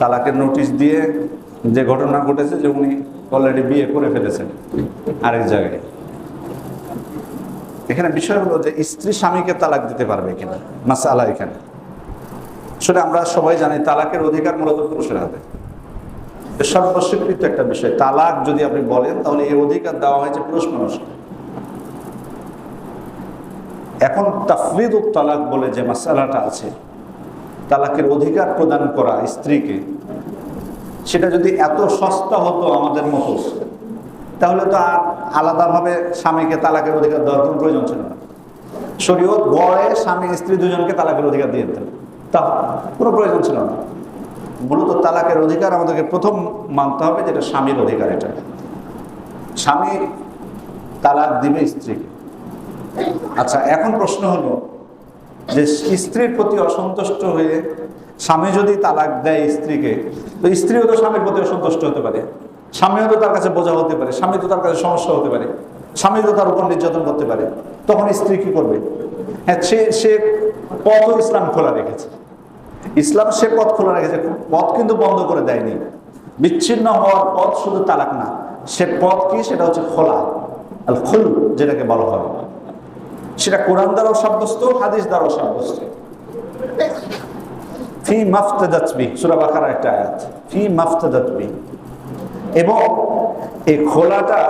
তালাকের নোটিশ দিয়ে যে ঘটনা ঘটেছে যে উনি অলরেডি বিয়ে করে ফেলেছেন আরেক জায়গায়। এখানে বিষয় হলো যে স্ত্রী স্বামীকে তালাক দিতে পারবে কিনা? মাসালা এখানে। আসলে আমরা সবাই জানি, তালাকের অধিকার মূলত পুরুষের হাতে। সর্বস্বীকৃত একটা বিষয়, তালাক যদি আপনি বলেন, তাহলে এই অধিকার দেওয়া হয়েছে পুরুষ মানুষকে। এখন তাফরিদ তালাক বলে যে মাসালাটা আছে তালাকের অধিকার প্রদান করা স্ত্রীকে। সেটা যদি এত সস্তা হতো আমাদের মতো, তাহলে তো আর আলাদাভাবে স্বামীকে তালাকের অধিকার দেওয়ার কোনো প্রয়োজন ছিল না। শরীয়ত গড়ে স্বামী, স্ত্রী দুজনকে তালাকের অধিকার দিয়ে দিতেন। তা কোনো প্রয়োজন ছিল না। মূলত তালাকের অধিকার আমাদেরকে প্রথম মানতে হবে যেটা স্বামীর অধিকার এটা। স্বামী তালাক দিবে স্ত্রীকে। আচ্ছা এখন প্রশ্ন হলো যে স্ত্রীর প্রতি অসন্তুষ্ট হয়ে স্বামী যদি তালাক দেয় স্ত্রীকে, তো স্ত্রীও তো স্বামীর প্রতি অসন্তুষ্ট হতে পারে। স্বামীও তো তার কাছে বোঝা হতে পারে, স্বামী তো তার কাছে সমস্যা হতে পারে, স্বামী তো তার উপর নির্যাতন করতে পারে। তখন স্ত্রী কি করবে? হ্যাঁ সে সে পথ ইসলাম খোলা রেখেছে। ইসলাম সে পথ খোলা রেখেছে, পথ কিন্তু বন্ধ করে দেয়নি। বিচ্ছিন্ন হওয়ার পথ শুধু তালাক না, সে পথ কি? সেটা হচ্ছে খোলা খুল যেটাকে বলা হয়। সেটা কোরআন দ্বারাও সাব্যস্ত, হাদিস দ্বারাও সাব্যস্ত। ফি মাফতাদাতবি সূরা বাকারার একটা আয়াত। ফি মাফতাদাতবি এবং এই খোলাটা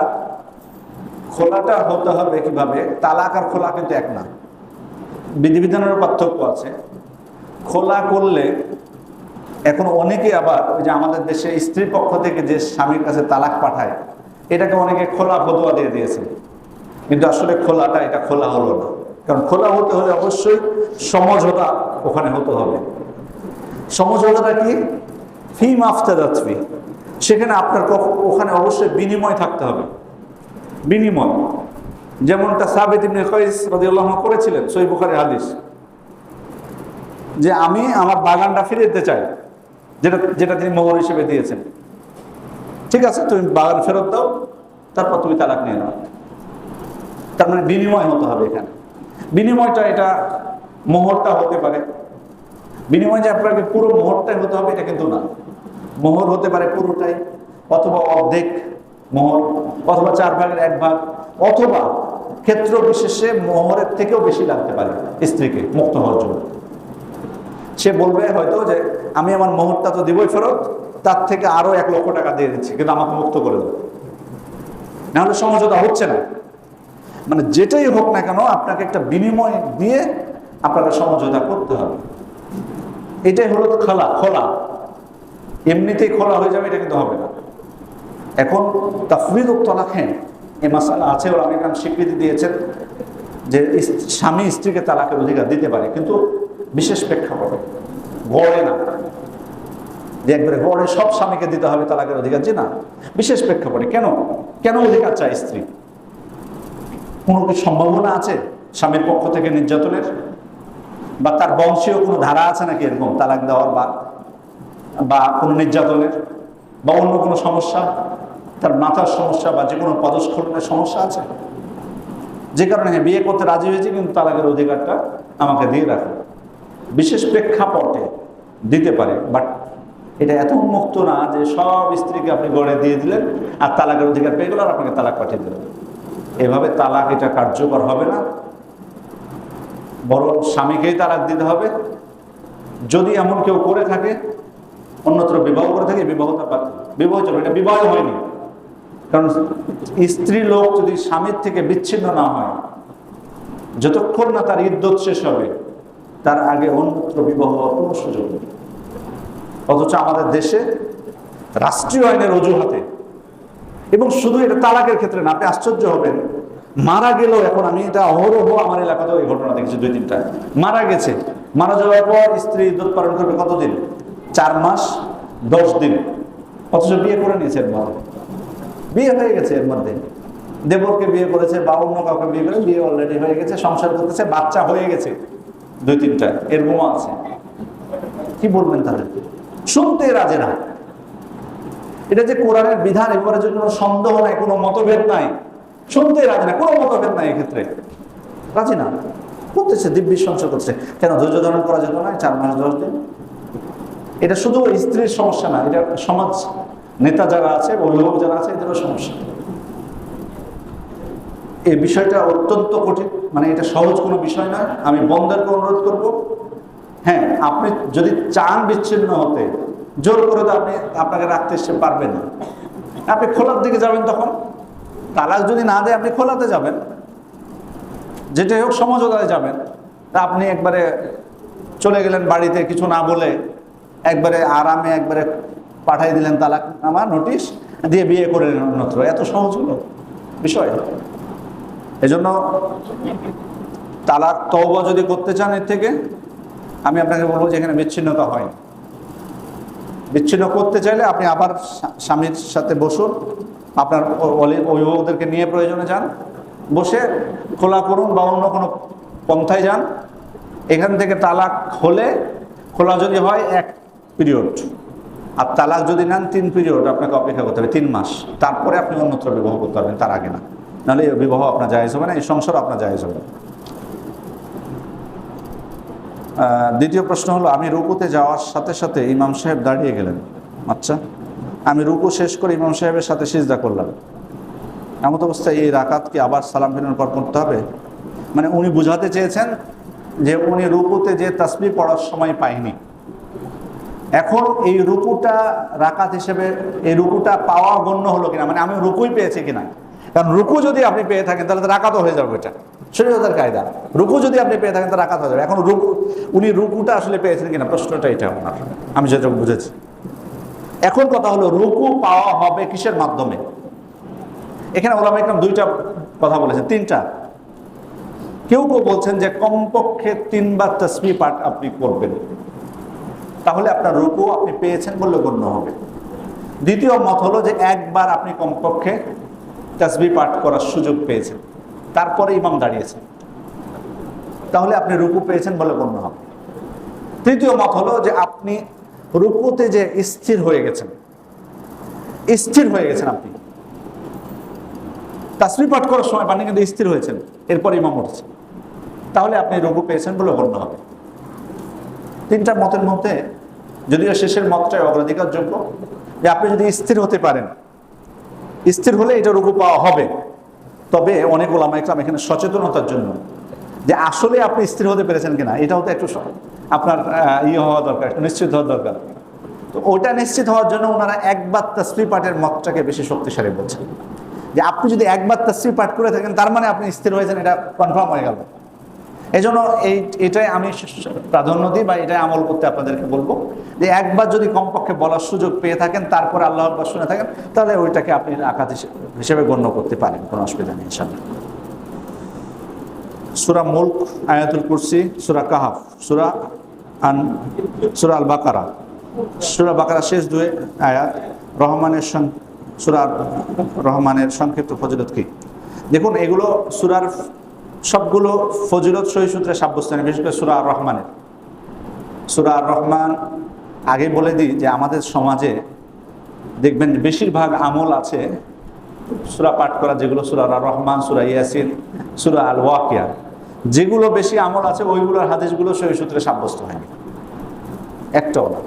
খোলাটা হতে হবে কীভাবে? তালাক আর খোলা কিন্তু এক না। বিধিবিধানের পার্থক্য আছে। খোলা করলে এখন অনেকে আবার ওই যে আমাদের দেশে স্ত্রীর পক্ষ থেকে যে স্বামীর কাছে তালাক পাঠায়, এটাকে অনেকে খোলা ফতুয়া দিয়ে দিয়েছে। কিন্তু আসলে খোলাটা, এটা খোলা হলো না। কারণ খোলা হতে হলে অবশ্যই সমঝোতা ওখানে হতে হবে। সমঝোতাটা কি? ফি মাফতাদাতফি সেখানে আপনার ওখানে অবশ্যই বিনিময় থাকতে হবে। বিনিময়। যেমনটা সাবেদ ইবনে কয়েস রাদিয়াল্লাহু করেছিলেন, সহিহ বুখারীর হাদিস। যে আমি আমার বাগানটা ফিরে দিতে চাই, যেটা যেটা তিনি মোহর হিসেবে দিয়েছেন। ঠিক আছে, তুমি বাগান ফেরত দাও, তারপর তুমি তালাক নিয়ে নাও। তার মানে বিনিময় হতে হবে এখানে। বিনিময়টা এটা মোহরটা হতে পারে। বিনিময় যে আপনাকে পুরো মোহরটাই হতে হবে, এটা কিন্তু না। মোহর হতে পারে পুরোটাই, অথবা অর্ধেক মোহর, অথবা চার ভাগের এক ভাগ, অথবা ক্ষেত্র বিশেষে মোহরের থেকেও বেশি লাগতে পারে স্ত্রীকে মুক্ত হওয়ার জন্য। সে বলবে হয়তো যে, আমি আমার মোহরটা তো দিবই ফেরত, তার থেকে আরও এক লক্ষ টাকা দিয়ে দিচ্ছি, কিন্তু আমাকে মুক্ত করে দেবো নাহলে সমঝোতা হচ্ছে না। মানে যেটাই হোক না কেন আপনাকে একটা বিনিময় দিয়ে আপনাকে সমঝোতা করতে হবে। এটাই হলো খোলা খোলা। এমনিতেই খোলা হয়ে যাবে, এটা কিন্তু হবে না। এখন তাফরিদ হ্যাঁ এই মাসালা আছে, ওরা অনেক স্বীকৃতি দিয়েছেন যে স্বামী স্ত্রীকে তালাকের অধিকার দিতে পারে, কিন্তু বিশেষ প্রেক্ষাপটে গড়ে না। যে একবারে গড়ে সব স্বামীকে দিতে হবে তালাকের অধিকার যে না। বিশেষ প্রেক্ষাপটে কেন? কেন অধিকার চায় স্ত্রী? কোনো কি সম্ভাবনা আছে স্বামীর পক্ষ থেকে নির্যাতনের? বা তার বংশীয় কোনো ধারা আছে নাকি এরকম তালাক দেওয়ার বা বা কোনো নির্যাতনের? বা অন্য কোনো সমস্যা? তার মাথার সমস্যা বা যে কোনো পদস্খলনের সমস্যা আছে? যে কারণে হ্যাঁ বিয়ে করতে রাজি হয়েছে কিন্তু তালাকের অধিকারটা আমাকে দিয়ে রাখো। বিশেষ প্রেক্ষাপটে দিতে পারে বাট এটা এত উন্মুক্ত না যে সব স্ত্রীকে আপনি গড়ে দিয়ে দিলেন আর তালাকের অধিকার পেয়ে গেল আর আপনাকে তালাক পাঠিয়ে দিলেন। এভাবে তালাক এটা কার্যকর হবে না। বরং স্বামীকেই তালাক দিতে হবে। যদি এমন কেউ করে থাকে, অন্যত্র বিবাহ করে থাকে, বিবাহটা বাদ- বিবাহ চলবে এটা বিবাহ হয়নি। কারণ স্ত্রী লোক যদি স্বামীর থেকে বিচ্ছিন্ন না হয়, যতক্ষণ না তার ইদ্যত শেষ হবে, তার আগে অন্যত্র বিবাহ হওয়ার কোনো সুযোগ নেই। অথচ আমাদের দেশে রাষ্ট্রীয় আইনের অজুহাতে, এবং শুধু এটা তালাকের ক্ষেত্রে না, আপনি আশ্চর্য হবেন মারা গেল, এখন আমি এটা অহরহ আমার এলাকাতেও এই ঘটনা দেখেছি দুই, তিনটা। মারা গেছে। মারা যাওয়ার পর স্ত্রী দুধ পালন করবে কতদিন? চার মাস, দশ দিন। অথচ বিয়ে করে নিয়েছে এর মধ্যে বিয়ে হয়ে গেছে এর মধ্যে। দেবরকে বিয়ে করেছে বা অন্য কাউকে বিয়ে করে বিয়ে অলরেডি হয়ে গেছে, সংসার করতেছে, বাচ্চা হয়ে গেছে। দুই, তিনটা। এর এরকমও আছে। কি বলবেন তাহলে? শুনতে রাজে না এটা যে কোরআনের বিধান এবারে যে কোনো সন্দেহ নাই, কোনো মতভেদ নাই। শুনতে রাজি না, কোনো মতভেদ নাই এক্ষেত্রে। রাজি না। করতেছে, দিব্যি সংসার করছে কেন, ধৈর্য ধারণ করা যেত না চার মাস দশ দিন এটা শুধু স্ত্রীর সমস্যা না, এটা সমাজ নেতা যারা আছে অভিভাবক যারা আছে, এদেরও সমস্যা। এই বিষয়টা অত্যন্ত কঠিন মানে এটা সহজ কোনো বিষয় নয়। আমি বন্ধেরকে অনুরোধ করব হ্যাঁ আপনি যদি চান বিচ্ছিন্ন হতে, জোর করে তো আপনি আপনাকে রাখতে সে পারবেন না। আপনি খোলার দিকে যাবেন তখন। তালাক যদি না দেয়, আপনি খোলাতে যাবেন। যেটাই হোক সমঝোতায় যাবেন। তা আপনি একবারে চলে গেলেন বাড়িতে কিছু না বলে, একবারে আরামে একবারে পাঠাই দিলেন তালাক আমার নোটিশ, দিয়ে বিয়ে করে নিলেন অন্যত্র। এত সহজ হলো বিষয়। এজন্য তালাক তওবা যদি করতে চান এর থেকে, আমি আপনাকে বলব যে এখানে বিচ্ছিন্নতা হয় বিচ্ছিন্ন করতে চাইলে আপনি আবার স্বামীর সাথে বসুন। আপনার অভিভাবকদেরকে নিয়ে প্রয়োজনে যান। বসে খোলা করুন বা অন্য কোনো পন্থায় যান। এখান থেকে তালাক হলে খোলা যদি হয়, এক পিরিয়ড। আর তালাক যদি নেন, তিন পিরিয়ড আপনাকে অপেক্ষা করতে হবে, তিন মাস। তারপরে আপনি অন্যত্র বিবাহ করতে পারবেন তার আগে না। নাহলে এই বিবাহ আপনার জায়েজ হবে না, এই সংসার আপনার জায়েজ হবে দ্বিতীয় প্রশ্ন হলো আমি রুকুতে যাওয়ার সাথে সাথে ইমাম সাহেব দাঁড়িয়ে গেলেন। আচ্ছা আমি রুকু শেষ করে ইমাম সাহেবের সাথে সিজদা করলাম। এমন অবস্থায় এই রাকাতকে আবার সালাম ফেরানোর পর করতে হবে। মানে উনি বুঝাতে চেয়েছেন যে উনি রুকুতে যে তাসবি পড়ার সময় পায়নি। এখন এই রুকুটা রাকাত হিসেবে, এই রুকুটা পাওয়া গণ্য হলো কিনা? মানে আমি রুকুই পেয়েছি কিনা? কারণ রুকু যদি আপনি পেয়ে থাকেন, তাহলে তো রাকাতও হয়ে যাবে এটা। শরীয়তের কায়দা। রুকু যদি আপনি পেয়ে থাকেন তো রাকাত হয়ে যাবে। এখন রুকু, উনি রুকুটা আসলে পেয়েছেন কিনা? প্রশ্নটা এটা আপনার আমি যেটা বুঝেছি। এখন কথা হলো রুকু পাওয়া হবে কিসের মাধ্যমে? এখানে ওলামা ইকরাম দুইটা কথা বলেছেন, তিনটা। কেউ কেউ বলছেন যে কমপক্ষে তিনবার তসবি পাঠ আপনি করবেন। তাহলে আপনার রুকু আপনি পেয়েছেন বলে গণ্য হবে। দ্বিতীয় মত হলো যে একবার আপনি কমপক্ষে তসবি পাঠ করার সুযোগ পেয়েছেন। তারপরে ইমাম দাঁড়িয়েছেন। তাহলে আপনি রুকু পেয়েছেন বলে গণ্য হবে। তৃতীয় মত হলো যে আপনি রুকুতে যে স্থির হয়ে গেছেন। স্থির হয়ে গেছেন আপনি। তাসবি পাঠ করার সময় আপনি কিন্তু স্থির হয়েছেন। এরপর ইমাম উঠছে। তাহলে আপনি রঘু পেয়েছেন বলে গণ্য হবে। তিনটা মতের মধ্যে যদিও শেষের মতটাই অগ্রাধিকারযোগ্য, যে আপনি যদি স্থির হতে পারেন, স্থির হলে এটা রঘু পাওয়া হবে। তবে অনেক ওলামা ইকরাম এখানে সচেতনতার জন্য যে আসলে আপনি স্থির হতে পেরেছেন কিনা, এটাও তো একটু স- আপনার ইয়ে হওয়া দরকার, নিশ্চিত হওয়া দরকার। তো ওটা নিশ্চিত হওয়ার জন্য ওনারা একবার তসবি পাঠের মতটাকে বেশি শক্তিশালী বলছেন। যে আপনি যদি একবার তসবি পাঠ করে থাকেন, তার মানে আপনি স্থির হয়েছেন এটা কনফার্ম হয়ে গেল। এই জন্য এই, এটাই আমি প্রাধান্য দিই বা এটাই আমল করতে আপনাদেরকে বলব। যে একবার যদি কমপক্ষে বলার সুযোগ পেয়ে থাকেন, তারপরে আল্লাহ শুনে থাকেন, তাহলে ওইটাকে আপনি আঘাত হিসেবে- হিসেবে গণ্য করতে পারেন, কোনো অসুবিধা নেই ইনশাল্লাহ সুরা মুল্ক, আয়াতুল কুরসি, সুরা কাহাফ, সুরা আন সুরা আল বাকারা সুরা বাকারা শেষ দুয়ে আয়াত, রহমানের সুরা রহমানের সংক্ষিপ্ত ফজিলত কি? দেখুন, এগুলো সুরার সবগুলো ফজিলত সহি সূত্রে সাব্যস্ত বিশেষ করে সুরা রহমানের। সুরা রহমান আগে বলে দিই যে আমাদের সমাজে দেখবেন বেশিরভাগ আমল আছে সুরা পাঠ করা, যেগুলো সুরা রহমান, সুরা ইয়াসিন, সুরা আল ওয়াকিয়া যেগুলো বেশি আমল আছে, ওইগুলোর হাদিসগুলো সহি সূত্রে সাব্যস্ত হয়নি। একটাও না।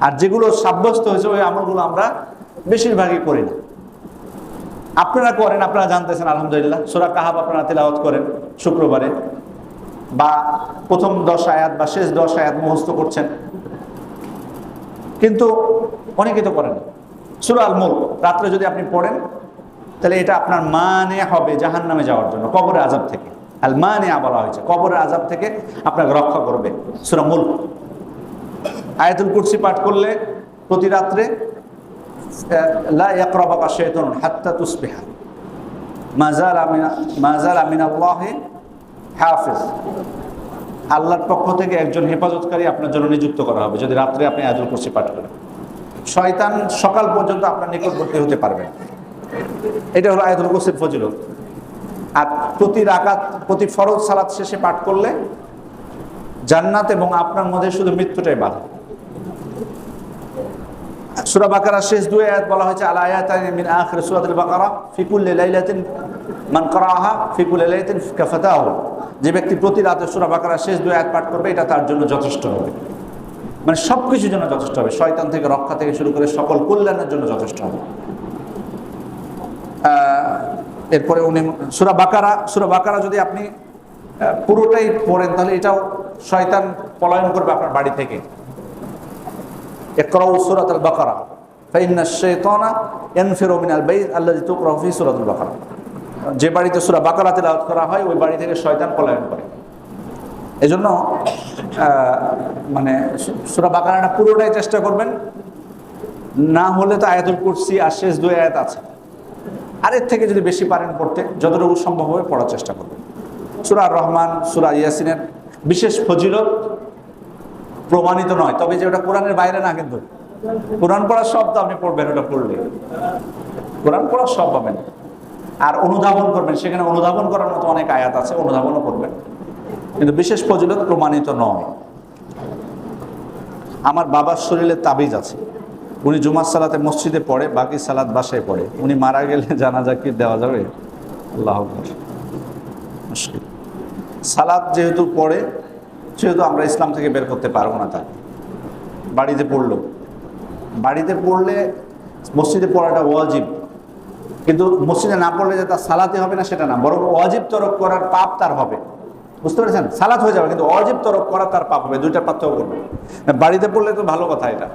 আর যেগুলো সাব্যস্ত হয়েছে, ওই আমলগুলো আমরা বেশিরভাগই করি না। আপনারা করেন, আপনারা জানতেছেন, আলহামদুলিল্লাহ। সোরা কাহাব আপনারা তেলাওয়াত করেন শুক্রবারে। বা প্রথম দশ আয়াত বা শেষ দশ আয়াত মুখস্থ করছেন। কিন্তু অনেকে তো করেন সুরা আল রাত্রে যদি আপনি পড়েন, তাহলে এটা আপনার মানে হবে জাহান নামে যাওয়ার জন্য, কবরে আজাব থেকে। আল মানে বলা হয়েছে। কবরের আজাব থেকে আপনাকে রক্ষা করবে। সুরা মুল্ক। আয়াতুল কুরসি পাঠ করলে প্রতি রাত্রে লা ইয়াকরাবাকা শাইতান হাত্তা তুসবিহা। মাজাল আমিনা মাজাল আমিনাল্লাহি হাফিজ। আল্লাহর পক্ষ থেকে একজন হেফাজতকারী আপনার জন্য নিযুক্ত করা হবে, যদি রাত্রে আপনি আয়াতুল কুরসি পাঠ করেন। শয়তান সকাল পর্যন্ত আপনার নিকটবর্তী হতে পারবেন এটা হলো আয়াতুল কুরসির ফজিলত। আর প্রতি রাকাত, প্রতি ফরজ সালাত শেষে পাঠ করলে জান্নাত এবং আপনার মধ্যে শুধু মৃত্যুটাই বাধা। সূরা বাকারা শেষ দুই আয়াত বলা হয়েছে, আল আয়াতানি মিন আখির সূরাতুল বাকারা ফি কুল্লি লাইলাতিন মান করাহা ফি কুল্লি লাইলাতিন কাফাতাহু যে ব্যক্তি প্রতি রাতে সূরা বাকারা শেষ দুই আয়াত পাঠ করবে, এটা তার জন্য যথেষ্ট হবে। মানে সব কিছুর জন্য যথেষ্ট হবে। শয়তান থেকে রক্ষা থেকে শুরু করে সকল কল্যাণের জন্য যথেষ্ট হবে। এরপরে উনি সুরা বাকারা সুরা বাকারা যদি আপনি পুরোটাই পড়েন, তাহলে এটাও শয়তান পলায়ন করবে আপনার বাড়ি থেকে। একরাউ সুরাত আল বাকারা, ফাইন্না শেতনা এনফেরো মিনাল বেদ আল্লাহ তুকরফি সুরাত আল বাকারা। যে বাড়িতে সুরা বাকারা তেলাওয়াত করা হয়, ওই বাড়ি থেকে শয়তান পলায়ন করে। এই জন্য মানে সুরা বাকারাটা পুরোটাই চেষ্টা করবেন। না হলে তো আয়াতুল কুরসি আর শেষ দুই আয়াত আছে। আর এর থেকে যদি বেশি পারেন পড়তে যতটুকু সম্ভব হবে পড়ার চেষ্টা করবেন। সুরা রহমান, সুরা ইয়াসিনের বিশেষ ফজিলত প্রমাণিত নয়, তবে যে ওটা কোরআনের বাইরে না কিন্তু। কোরআন পড়ার শব্দ আপনি পড়বেন, ওটা পড়লে। কোরআন পড়ার সব পাবেন। আর অনুধাবন করবেন, সেখানে অনুধাবন করার মতো অনেক আয়াত আছে, অনুধাবনও করবেন। কিন্তু বিশেষ ফজিলত প্রমাণিত নয়। আমার বাবার শরীরে তাবিজ আছে। উনি জুমার সালাতে মসজিদে পড়ে, বাকি সালাত বাসায় পড়ে। উনি মারা গেলে জানাজা কি দেওয়া যাবে? আল্লাহ মুশকিল। সালাদ যেহেতু পড়ে, সেহেতু আমরা ইসলাম থেকে বের করতে পারব না তাকে। বাড়িতে পড়ল। বাড়িতে পড়লে মসজিদে পড়াটা ওয়াজিব। কিন্তু মসজিদে না পড়লে যে তার সালাতে হবে না, সেটা না। বরং ওয়াজিব তরক করার পাপ তার হবে। বুঝতে পেরেছেন? সালাত হয়ে যাবে, কিন্তু অজিব তরক করা তার পাপ হবে। দুইটা পার্থক্য করবে। বাড়িতে পড়লে তো ভালো কথা এটা।